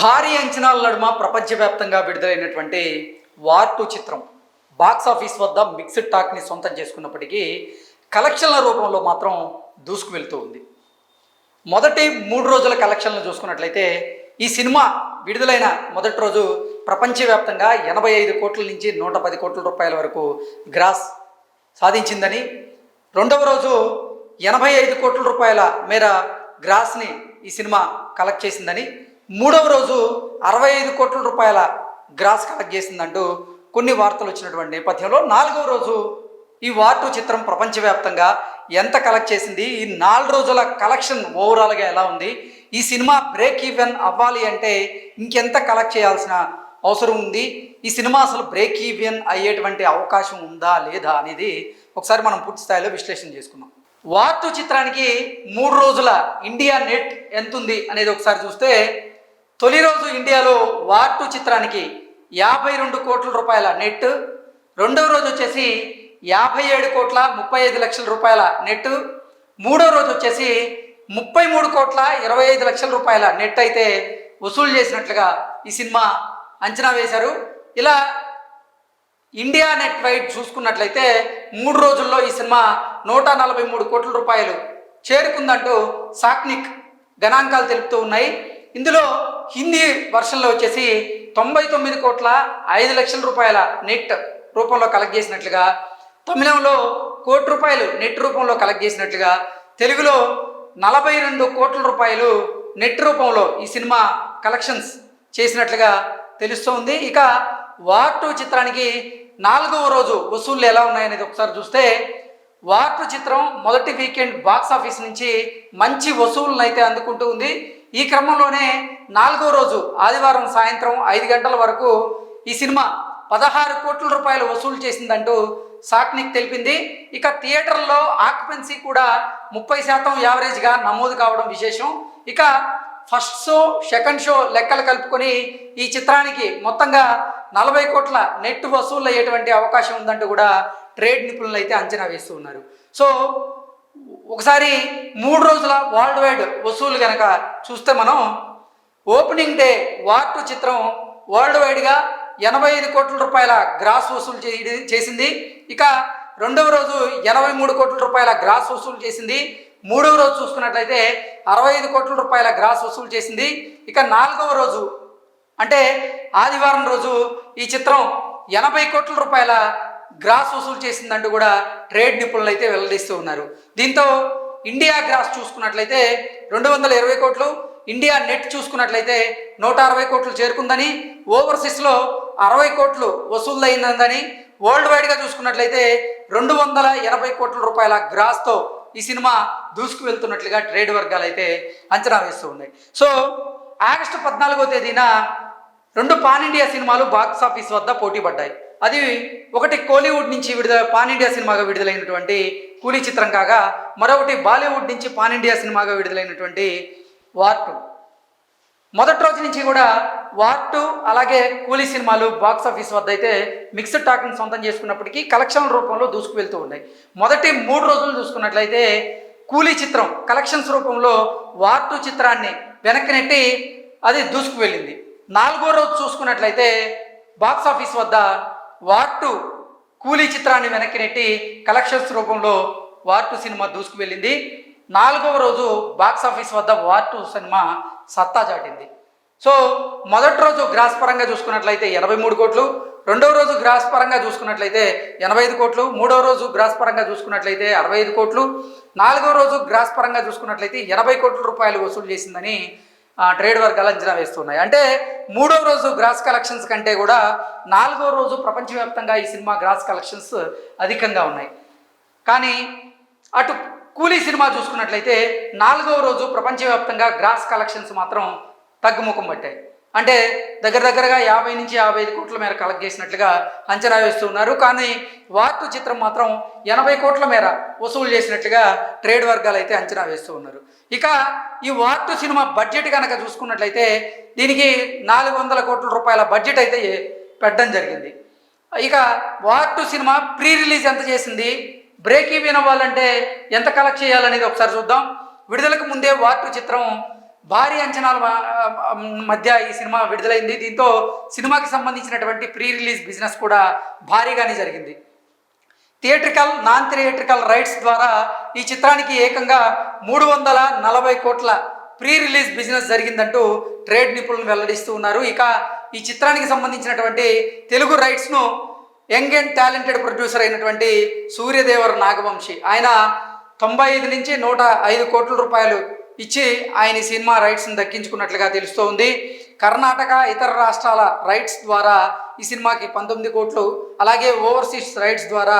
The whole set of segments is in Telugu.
భారీ అంచనాల నడుమ ప్రపంచవ్యాప్తంగా విడుదలైనటువంటి వార్ టూ చిత్రం. బాక్స్ ఆఫీస్ వద్ద మిక్స్డ్ టాక్ని సొంతం చేసుకున్నప్పటికీ కలెక్షన్ల రూపంలో మాత్రం దూసుకు వెళ్తూ ఉంది. మొదటి మూడు రోజుల కలెక్షన్లు చూసుకున్నట్లయితే ఈ సినిమా విడుదలైన మొదటి రోజు ప్రపంచవ్యాప్తంగా ఎనభై ఐదు కోట్ల నుంచి నూట పది కోట్ల రూపాయల వరకు గ్రాస్ సాధించిందని రెండవ రోజు ఎనభై ఐదు కోట్ల రూపాయల మేర గ్రాస్ని ఈ సినిమా కలెక్ట్ చేసిందని మూడవ రోజు అరవై ఐదు కోట్ల రూపాయల గ్రాస్ కలెక్ట్ చేసిందంటూ కొన్ని వార్తలు వచ్చినటువంటి నేపథ్యంలో నాలుగవ రోజు ఈ వార్టు చిత్రం ప్రపంచవ్యాప్తంగా ఎంత కలెక్ట్ చేసింది? ఈ నాలుగు రోజుల కలెక్షన్ ఓవరాల్గా ఎలా ఉంది? ఈ సినిమా బ్రేక్ ఈవెన్ అవ్వాలి అంటే ఇంకెంత కలెక్ట్ చేయాల్సిన అవసరం ఉంది? ఈ సినిమా అసలు బ్రేక్ ఈవెన్ అయ్యేటువంటి అవకాశం ఉందా లేదా అనేది ఒకసారి మనం పూర్తి స్థాయిలో విశ్లేషణ చేసుకున్నాం వార్టు చిత్రానికి మూడు రోజుల ఇండియా నెట్ ఎంత ఉంది అనేది ఒకసారి చూస్తే తొలి రోజు ఇండియాలో వార్ టూ చిత్రానికి యాభై రెండు కోట్ల రూపాయల నెట్ రెండవ రోజు వచ్చేసి యాభై ఏడు కోట్ల ముప్పై ఐదు లక్షల రూపాయల నెట్ మూడో రోజు వచ్చేసి ముప్పై మూడు కోట్ల ఇరవై ఐదు లక్షల రూపాయల నెట్ అయితే వసూలు చేసినట్లుగా ఈ సినిమా అంచనా వేశారు. ఇలా ఇండియా నెట్ వైడ్ చూసుకున్నట్లయితే మూడు రోజుల్లో ఈ సినిమా నూట నలభై మూడు కోట్ల రూపాయలు చేరుకుందంటూ సాక్నిక్ గణాంకాలు తెలుపుతూ ఉన్నాయి. ఇందులో హిందీ వర్షన్లో వచ్చేసి తొంభై తొమ్మిది కోట్ల ఐదు లక్షల రూపాయల నెట్ రూపంలో కలెక్ట్ చేసినట్లుగా తమిళంలో కోటి రూపాయలు నెట్ రూపంలో కలెక్ట్ చేసినట్లుగా తెలుగులో నలభై రెండు కోట్ల రూపాయలు నెట్ రూపంలో ఈ సినిమా కలెక్షన్స్ చేసినట్లుగా తెలుస్తోంది. ఇక వార్ టూ చిత్రానికి నాలుగవ రోజు వసూళ్ళు ఎలా ఉన్నాయనేది ఒకసారి చూస్తే వార్ టూ చిత్రం మొదటి వీకెండ్ బాక్స్ ఆఫీస్ నుంచి మంచి వసూళ్ళను అయితే అందుకుంటూ ఉంది. ఈ క్రమంలోనే నాలుగో రోజు ఆదివారం సాయంత్రం ఐదు గంటల వరకు ఈ సినిమా పదహారు కోట్ల రూపాయలు వసూలు చేసిందంటూ సాక్నిక్ తెలిపింది. ఇక థియేటర్లో ఆక్యుపెన్సీ కూడా ముప్పై శాతం యావరేజ్గా నమోదు కావడం విశేషం. ఇక ఫస్ట్ షో సెకండ్ షో లెక్కలు కలుపుకొని ఈ చిత్రానికి మొత్తంగా నలభై కోట్ల నెట్ వసూలు అయ్యేటువంటి అవకాశం ఉందంటూ కూడా ట్రేడ్ నిపుణులు అయితే అంచనా వేస్తూ ఉన్నారు. సో ఒకసారి మూడు రోజుల వరల్డ్ వైడ్ వసూలు కనుక చూస్తే మనం ఓపెనింగ్ డే వార్టు చిత్రం వరల్డ్ వైడ్గా ఎనభై ఐదు కోట్ల రూపాయల గ్రాస్ వసూలు చేసింది. ఇక రెండవ రోజు ఎనభై మూడు కోట్ల రూపాయల గ్రాస్ వసూలు చేసింది. మూడవ రోజు చూసుకున్నట్లయితే అరవై ఐదు కోట్ల రూపాయల గ్రాస్ వసూలు చేసింది. ఇక నాలుగవ రోజు అంటే ఆదివారం రోజు ఈ చిత్రం ఎనభై కోట్ల రూపాయల గ్రాస్ వసూలు చేసిందంటూ కూడా ట్రేడ్ నిపుణులు అయితే వెల్లడిస్తూ ఉన్నారు. దీంతో ఇండియా గ్రాస్ చూసుకున్నట్లయితే రెండు వందల ఇరవై కోట్లు ఇండియా నెట్ చూసుకున్నట్లయితే నూట అరవై కోట్లు చేరుకుందని ఓవర్సీస్లో అరవై కోట్లు వసూలు వరల్డ్ వైడ్గా చూసుకున్నట్లయితే రెండు వందల ఎనభై కోట్ల రూపాయల గ్రాస్తో ఈ సినిమా దూసుకు వెళ్తున్నట్లుగా ట్రేడ్ వర్గాలు అయితే అంచనా వేస్తూ ఉన్నాయి. సో ఆగస్టు పద్నాలుగో తేదీన రెండు పాన్ ఇండియా సినిమాలు బాక్స్ ఆఫీస్ వద్ద పోటీ పడ్డాయి అది ఒకటి కోలీవుడ్ నుంచి విడుదల పాన్ ఇండియా సినిమాగా విడుదలైనటువంటి కూలీ చిత్రం కాగా మరొకటి బాలీవుడ్ నుంచి పాన్ ఇండియా సినిమాగా విడుదలైనటువంటి వార్ టూ. మొదటి రోజు నుంచి కూడా వార్ టూ అలాగే కూలీ సినిమాలు బాక్స్ ఆఫీస్ వద్ద అయితే మిక్స్డ్ టాక్ని సొంతం చేసుకున్నప్పటికీ కలెక్షన్ రూపంలో దూసుకువెళ్తూ ఉన్నాయి. మొదటి మూడు రోజులు చూసుకున్నట్లయితే కూలీ చిత్రం కలెక్షన్స్ రూపంలో వార్ టూ చిత్రాన్ని వెనక్కి నెట్టి అది దూసుకువెళ్ళింది నాలుగో రోజు చూసుకున్నట్లయితే బాక్స్ ఆఫీస్ వద్ద వార్ టూ కూలీ చిత్రాన్ని వెనక్కి నెట్టి కలెక్షన్స్ రూపంలో వార్ టూ సినిమా దూసుకు వెళ్ళింది. నాలుగవ రోజు బాక్స్ ఆఫీస్ వద్ద వార్ టూ సినిమా సత్తా చాటింది. సో మొదటి రోజు గ్రాస్ పరంగా చూసుకున్నట్లయితే ఎనభై మూడు కోట్లు రెండవ రోజు గ్రాస్ పరంగా చూసుకున్నట్లయితే ఎనభై ఐదు కోట్లు మూడవ రోజు గ్రాస్ పరంగా చూసుకున్నట్లయితే అరవై ఐదు కోట్లు నాలుగవ రోజు గ్రాస్ పరంగా చూసుకున్నట్లయితే ఎనభై కోట్ల రూపాయలు వసూలు చేసిందని ట్రేడ్ వర్గాలు అంచనా వేస్తున్నాయి. అంటే మూడవ రోజు గ్రాస్ కలెక్షన్స్ కంటే కూడా నాలుగో రోజు ప్రపంచవ్యాప్తంగా ఈ సినిమా గ్రాస్ కలెక్షన్స్ అధికంగా ఉన్నాయి. కానీ అటు కూలీ సినిమా చూసుకున్నట్లయితే నాలుగవ రోజు ప్రపంచవ్యాప్తంగా గ్రాస్ కలెక్షన్స్ మాత్రం తగ్గుముఖం పట్టాయి. అంటే దగ్గర దగ్గరగా యాభై నుంచి యాభై ఐదు కోట్ల మేర కలెక్ట్ చేసినట్లుగా అంచనా వేస్తున్నారు కానీ వార్టు చిత్రం మాత్రం ఎనభై కోట్ల మేర వసూలు చేసినట్లుగా ట్రేడ్ వర్గాలు అయితే అంచనా వేస్తూ ఉన్నారు. ఇక ఈ వార్టు సినిమా బడ్జెట్ కనుక చూసుకున్నట్లయితే దీనికి నాలుగు వందల కోట్ల రూపాయల బడ్జెట్ అయితే పెట్టడం జరిగింది. ఇక వార్టు సినిమా ప్రీ రిలీజ్ ఎంత చేసింది? బ్రేక్ ఈవెన్ అవ్వాలంటే ఎంత కలెక్ట్ చేయాలనేది ఒకసారి చూద్దాం. విడుదలకు ముందే వార్టు చిత్రం భారీ అంచనాల మధ్య ఈ సినిమా విడుదలైంది. దీంతో సినిమాకి సంబంధించినటువంటి ప్రీ రిలీజ్ బిజినెస్ కూడా భారీగానే జరిగింది. థియేట్రికల్ నాన్ థియేట్రికల్ రైట్స్ ద్వారా ఈ చిత్రానికి ఏకంగా మూడు వందల నలభై కోట్ల ప్రీ రిలీజ్ బిజినెస్ జరిగిందంటూ ట్రేడ్ నిపుణులు వెల్లడిస్తూ ఉన్నారు. ఇక ఈ చిత్రానికి సంబంధించినటువంటి తెలుగు రైట్స్ను యంగ్ అండ్ టాలెంటెడ్ ప్రొడ్యూసర్ అయినటువంటి సూర్యదేవర్ నాగవంశి ఆయన తొంభై ఐదు నుంచి నూట ఐదు కోట్ల రూపాయలు ఇచ్చి ఆయన సినిమా రైట్స్ని దక్కించుకున్నట్లుగా తెలుస్తోంది కర్ణాటక ఇతర రాష్ట్రాల రైట్స్ ద్వారా ఈ సినిమాకి పంతొమ్మిది కోట్లు అలాగే ఓవర్సీస్ రైట్స్ ద్వారా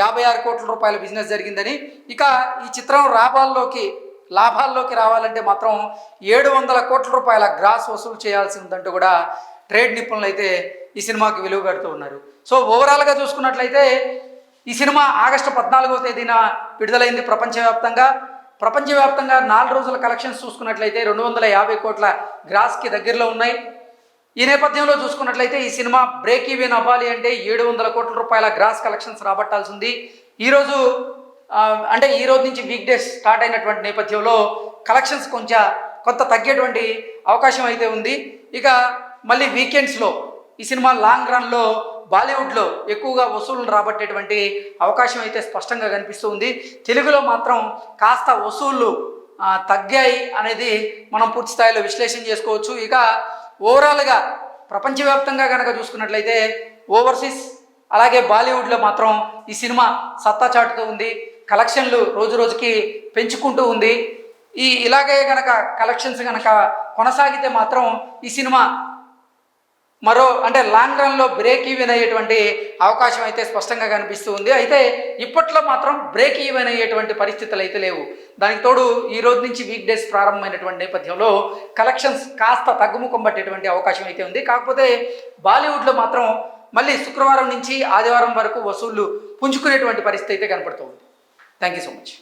యాభై ఆరు కోట్ల రూపాయల బిజినెస్ జరిగిందని. ఇక ఈ చిత్రం లాభాల్లోకి లాభాల్లోకి రావాలంటే మాత్రం ఏడు వందల కోట్ల రూపాయల గ్రాస్ వసూలు చేయాల్సి ఉందంటూ కూడా ట్రేడ్ నిపుణులు అయితే ఈ సినిమాకి విలువ కడుతూ ఉన్నారు. సో ఓవరాల్గా చూసుకున్నట్లయితే ఈ సినిమా ఆగస్టు పద్నాలుగో తేదీన విడుదలైంది ప్రపంచవ్యాప్తంగా. ప్రపంచవ్యాప్తంగా నాలుగు రోజుల కలెక్షన్స్ చూసుకున్నట్లయితే రెండు వందల యాభై కోట్ల గ్రాస్కి దగ్గరలో ఉన్నాయి. ఈ నేపథ్యంలో చూసుకున్నట్లయితే ఈ సినిమా బ్రేక్ ఈవెన్ అవ్వాలి అంటే ఏడు వందల కోట్ల రూపాయల గ్రాస్ కలెక్షన్స్ రాబట్టాల్సి ఉంది ఈరోజు అంటే ఈ రోజు నుంచి వీక్ డేస్ స్టార్ట్ అయినటువంటి నేపథ్యంలో కలెక్షన్స్ కొంచెం కొంత తగ్గేటువంటి అవకాశం అయితే ఉంది. ఇక మళ్ళీ వీకెండ్స్లో ఈ సినిమా లాంగ్ రన్లో బాలీవుడ్లో ఎక్కువగా వసూళ్ళు రాబట్టేటువంటి అవకాశం అయితే స్పష్టంగా కనిపిస్తూ ఉంది. తెలుగులో మాత్రం కాస్త వసూళ్ళు తగ్గాయి అనేది మనం పూర్తి స్థాయిలో విశ్లేషణ చేసుకోవచ్చు. ఇక ఓవరాల్గా ప్రపంచవ్యాప్తంగా కనుక చూసుకున్నట్లయితే ఓవర్సీస్ అలాగే బాలీవుడ్లో మాత్రం ఈ సినిమా సత్తా చాటుతూ ఉంది. కలెక్షన్లు రోజు రోజుకి పెంచుకుంటూ ఉంది. ఈ ఇలాగే కనుక కలెక్షన్స్ కనుక కొనసాగితే మాత్రం ఈ సినిమా మరో అంటే లాంగ్ రన్లో బ్రేక్ ఈవెన్ అయ్యేటువంటి అవకాశం అయితే స్పష్టంగా కనిపిస్తూ ఉంది. అయితే ఇప్పట్లో మాత్రం బ్రేక్ ఈవెన్ అయ్యేటువంటి పరిస్థితులు అయితే లేవు. దానికి తోడు ఈ రోజు నుంచి వీక్ డేస్ ప్రారంభమైనటువంటి నేపథ్యంలో కలెక్షన్స్ కాస్త తగ్గుముఖం పట్టేటువంటి అవకాశం అయితే ఉంది. కాకపోతే బాలీవుడ్లో మాత్రం మళ్ళీ శుక్రవారం నుంచి ఆదివారం వరకు వసూళ్ళు పుంజుకునేటువంటి పరిస్థితి అయితే కనపడుతూ ఉంది. Thank you so much